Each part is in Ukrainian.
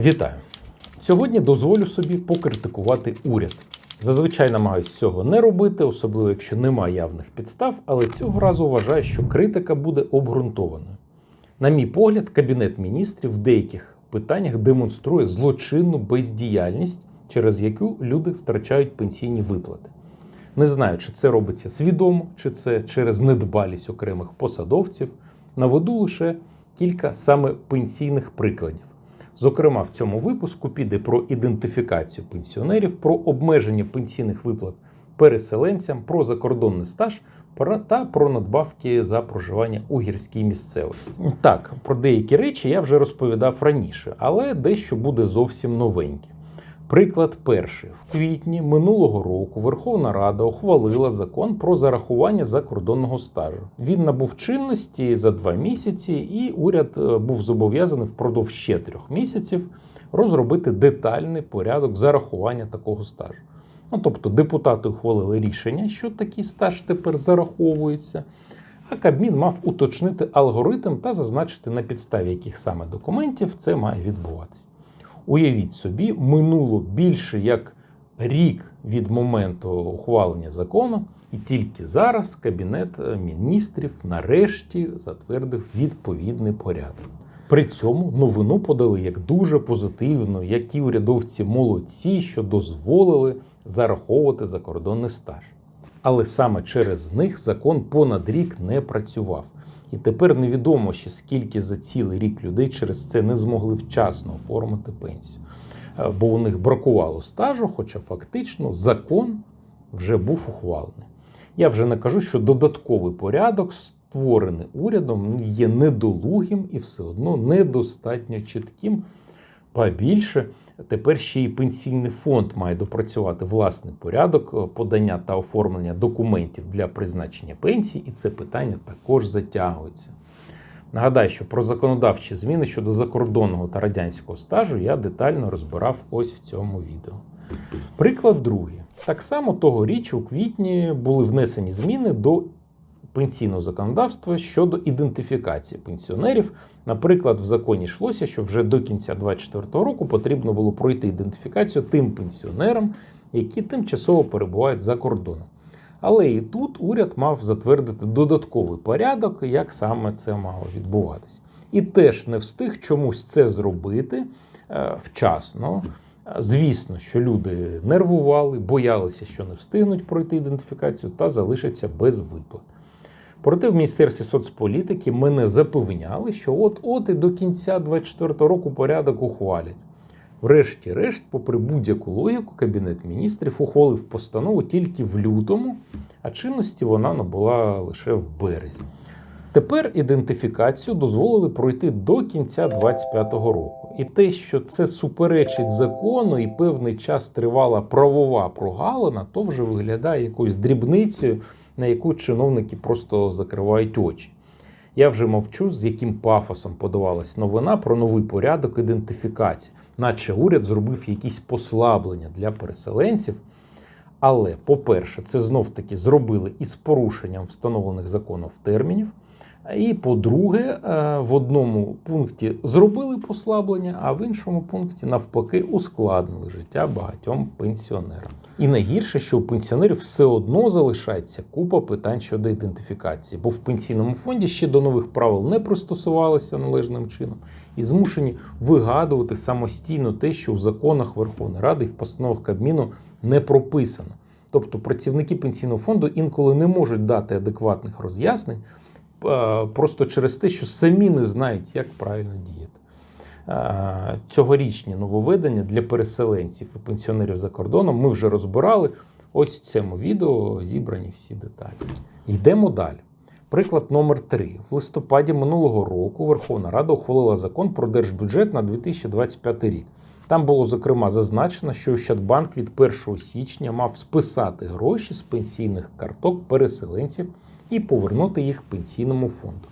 Вітаю! Сьогодні дозволю собі покритикувати уряд. Зазвичай намагаюсь цього не робити, особливо якщо немає явних підстав, але цього разу вважаю, що критика буде обґрунтованою. На мій погляд, Кабінет міністрів в деяких питаннях демонструє злочинну бездіяльність, через яку люди втрачають пенсійні виплати. Не знаю, чи це робиться свідомо, чи це через недбалість окремих посадовців. Наведу лише кілька саме пенсійних прикладів. Зокрема, в цьому випуску піде про ідентифікацію пенсіонерів, про обмеження пенсійних виплат переселенцям, про закордонний стаж та про надбавки за проживання у гірській місцевості. Так, про деякі речі я вже розповідав раніше, але дещо буде зовсім новеньке. Приклад перший. В квітні минулого року Верховна Рада ухвалила закон про зарахування закордонного стажу. Він набув чинності за два місяці, і уряд е, був зобов'язаний впродовж ще трьох місяців розробити детальний порядок зарахування такого стажу. Ну, тобто депутати ухвалили рішення, що такий стаж тепер зараховується. А Кабмін мав уточнити алгоритм та зазначити, на підставі яких саме документів це має відбуватися. Уявіть собі, минуло більше як рік від моменту ухвалення закону, і тільки зараз Кабінет міністрів нарешті затвердив відповідний порядок. При цьому новину подали як дуже позитивно, які урядовці молодці, що дозволили зараховувати закордонний стаж. Але саме через них закон понад рік не працював. І тепер невідомо ще скільки за цілий рік людей через це не змогли вчасно оформити пенсію. Е, Бо у них бракувало стажу, хоча фактично закон вже був ухвалений. Я вже не кажу, що додатковий порядок, створений урядом, є недолугим і все одно недостатньо чітким. Ба більше, тепер ще й пенсійний фонд має допрацювати власний порядок е, подання та оформлення документів для призначення пенсії, і це питання також затягується. Нагадаю, що про законодавчі зміни щодо закордонного та радянського стажу я детально розбирав ось в цьому відео. Приклад другий. Так само тогоріч у квітні були внесені зміни до пенсійного законодавства щодо ідентифікації пенсіонерів. Наприклад, в законі йшлося, що вже до кінця 2024 року потрібно було пройти ідентифікацію тим пенсіонерам, які тимчасово перебувають за кордоном. Але і тут уряд мав затвердити додатковий порядок, як саме це мало відбуватися. І теж не встиг чомусь це зробити е, вчасно. Звісно, що люди нервували, боялися, що не встигнуть пройти ідентифікацію та залишаться без виплат. Проте в Міністерстві соцполітики мене запевняли, що от-от і до кінця 2024 року порядок ухвалять. Врешті-решт, попри будь-яку логіку, Кабінет міністрів ухвалив постанову тільки в лютому, а чинності вона набула лише в березні. Тепер ідентифікацію дозволили пройти до кінця 2025 року. І те, що це суперечить закону і певний час тривала правова прогалина, то вже виглядає якоюсь дрібницею, на яку чиновники просто закривають очі. Я вже мовчу, з яким пафосом подавалась новина про новий порядок ідентифікації, наче уряд зробив якісь послаблення для переселенців. Але, по-перше, це знов-таки зробили із порушенням встановлених законом термінів. І по-друге, е, в одному пункті зробили послаблення, а в іншому пункті, навпаки, ускладнили життя багатьом пенсіонерам. І найгірше, що у пенсіонерів все одно залишається купа питань щодо ідентифікації, бо в пенсійному фонді ще до нових правил не пристосувалися належним чином і змушені вигадувати самостійно те, що в законах Верховної Ради і в постановах Кабміну не прописано. Тобто працівники пенсійного фонду інколи не можуть дати адекватних роз'яснень просто через те, що самі не знають, як правильно діяти. Е, Цьогорічні нововведення для переселенців і пенсіонерів за кордоном ми вже розбирали. Ось в цьому відео зібрані всі деталі. Йдемо далі. Приклад номер 3 В листопаді минулого року Верховна Рада ухвалила закон про держбюджет на 2025 рік. Там було зокрема зазначено, що Ощадбанк від 1 січня мав списати гроші з пенсійних карток переселенців і повернути їх пенсійному фонду.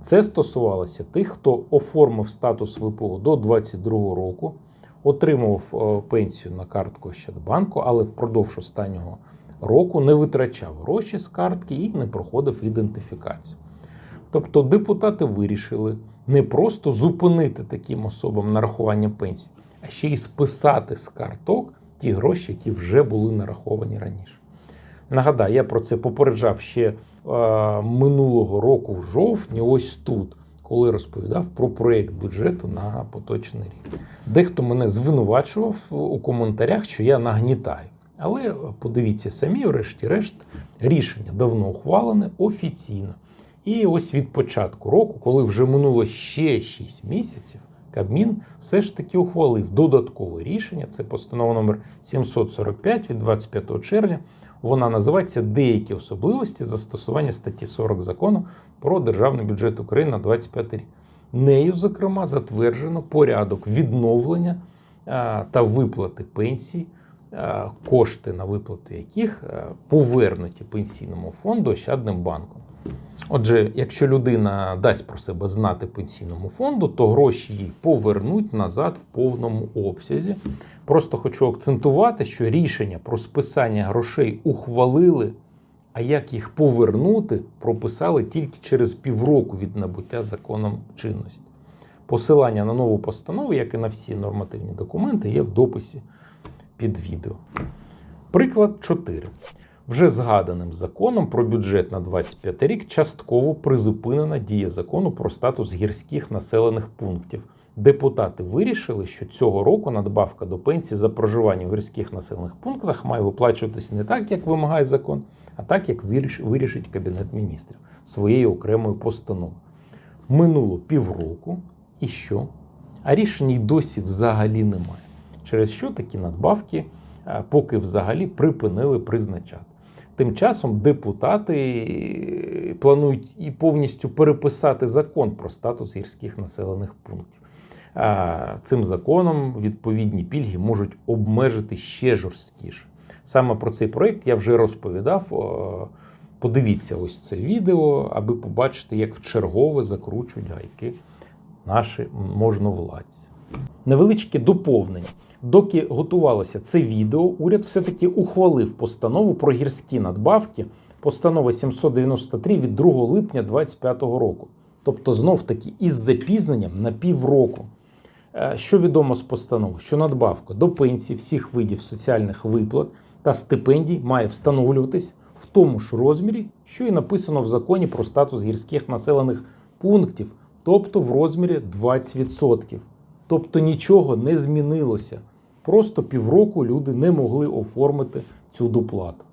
Це стосувалося тих, хто оформив статус ВПО до 2022 року, отримував е, пенсію на картку Ощадбанку, але впродовж останнього року не витрачав гроші з картки і не проходив ідентифікацію. Тобто депутати вирішили не просто зупинити таким особам нарахування пенсій, а ще й списати з карток ті гроші, які вже були нараховані раніше. Нагадаю, я про це попереджав ще минулого року в жовтні, ось тут, коли розповідав про проєкт бюджету на поточний рік. Дехто мене звинувачував у коментарях, що я нагнітаю. Але подивіться самі, врешті-решт, рішення давно ухвалене офіційно. І ось від початку року, коли вже минуло ще 6 місяців, Кабмін все ж таки ухвалив додаткове рішення. Це постанова номер 745 від 25 червня. Вона називається Деякі особливості застосування статті 40 закону про державний бюджет України на 25 рік. Нею, зокрема, затверджено порядок відновлення та виплати пенсій, кошти на виплату яких повернуті пенсійному фонду Ощадним банком. Отже, якщо людина дасть про себе знати пенсійному фонду, то гроші їй повернуть назад в повному обсязі. Просто хочу акцентувати, що рішення про списання грошей ухвалили, а як їх повернути, прописали тільки через півроку від набуття законом чинності. Посилання на нову постанову, як і на всі нормативні документи, є в дописі під відео. Приклад 4. Вже згаданим законом про бюджет на 25 рік частково призупинена дія закону про статус гірських населених пунктів. Депутати вирішили, що цього року надбавка до пенсії за проживання в гірських населених пунктах має виплачуватись не так, як вимагає закон, а так, як вирішить Кабінет міністрів своєю окремою постановою. Минуло півроку, і що? А рішення й досі взагалі немає. Через що такі надбавки е, поки взагалі припинили призначати. Тим часом депутати планують і повністю переписати закон про статус гірських населених пунктів. Цим законом відповідні пільги можуть обмежити ще жорсткіше. Саме про цей проєкт я вже розповідав. Подивіться ось це відео, аби побачити, як в чергове закручують гайки наші можновладці. Невеличке доповнення. Доки готувалося це відео, уряд все-таки ухвалив постанову про гірські надбавки, постанова 793 від 2 липня 2025 року. Тобто, знов таки із запізненням на півроку. Е, Що відомо з постанови? Що надбавка до пенсії всіх видів соціальних виплат та стипендій має встановлюватись в тому ж розмірі, що і написано в законі про статус гірських населених пунктів, тобто в розмірі 20%. Тобто нічого не змінилося. Просто півроку люди не могли оформити цю доплату.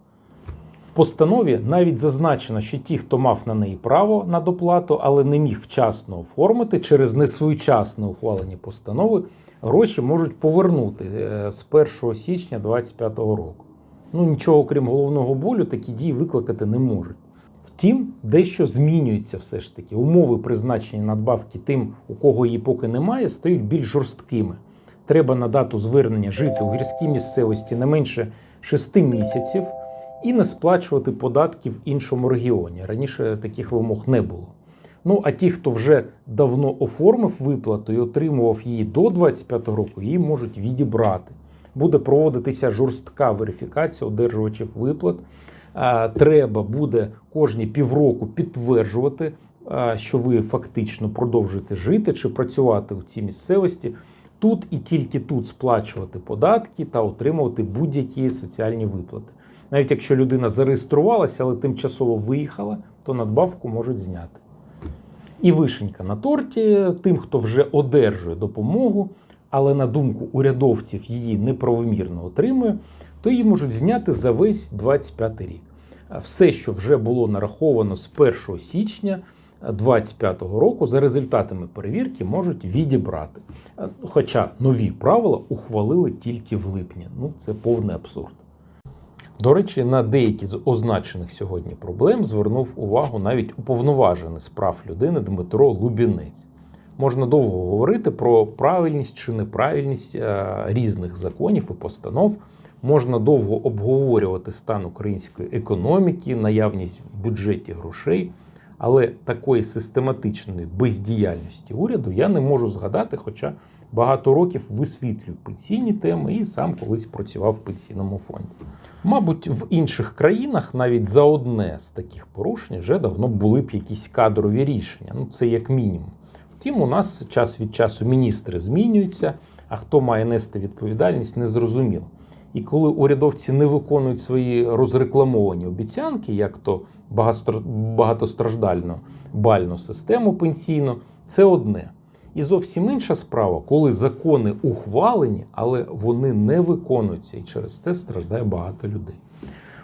В постанові навіть зазначено, що ті, хто мав на неї право на доплату, але не міг вчасно оформити через несвоєчасне ухвалення постанови, гроші можуть повернути е, з 1 січня 2025 року. Ну нічого крім головного болю, такі дії викликати не можуть. Втім, дещо змінюється все ж таки. Умови призначення надбавки тим, у кого її поки немає, стають більш жорсткими. Треба на дату звернення жити у гірській місцевості не менше 6 місяців і не сплачувати податки в іншому регіоні. Раніше таких вимог не було. Ну а ті, хто вже давно оформив виплату і отримував її до 25 року, її можуть відібрати. Буде проводитися жорстка верифікація одержувачів виплат. Е, Треба буде кожні півроку підтверджувати, е, що ви фактично продовжуєте жити чи працювати в цій місцевості. Тут і тільки тут сплачувати податки та отримувати будь-які соціальні виплати. Навіть якщо людина зареєструвалася, але тимчасово виїхала, то надбавку можуть зняти. І вишенька на торті тим, хто вже одержує допомогу, але на думку урядовців її неправомірно отримує, то її можуть зняти за весь 25 рік. Все, що вже було нараховано з 1 січня 2025 року, за результатами перевірки можуть відібрати. Хоча нові правила ухвалили тільки в липні. Ну це повний абсурд. До речі, на деякі з означених сьогодні проблем звернув увагу навіть уповноважений з прав людини Дмитро Лубінець. Можна довго говорити про правильність чи неправильність е, різних законів і постанов. Можна довго обговорювати стан української економіки, наявність в бюджеті грошей, але такої систематичної бездіяльності уряду я не можу згадати, хоча багато років висвітлюю пенсійні теми і сам колись працював в пенсійному фонді. Мабуть, в інших країнах навіть за одне з таких порушень вже давно були б якісь кадрові рішення. Ну це як мінімум. Втім, у нас час від часу міністри змінюються, А хто має нести відповідальність, не зрозуміло. І коли урядовці не виконують свої розрекламовані обіцянки, як то багатостраждальну бальну систему пенсійну, це одне. І зовсім інша справа, коли закони ухвалені, але вони не виконуються, і через це страждає багато людей.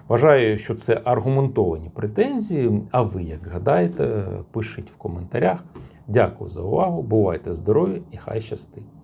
Вважаю, що це аргументовані претензії. А ви як гадаєте, пишіть в коментарях. Дякую за увагу. Бувайте здорові і хай щастить!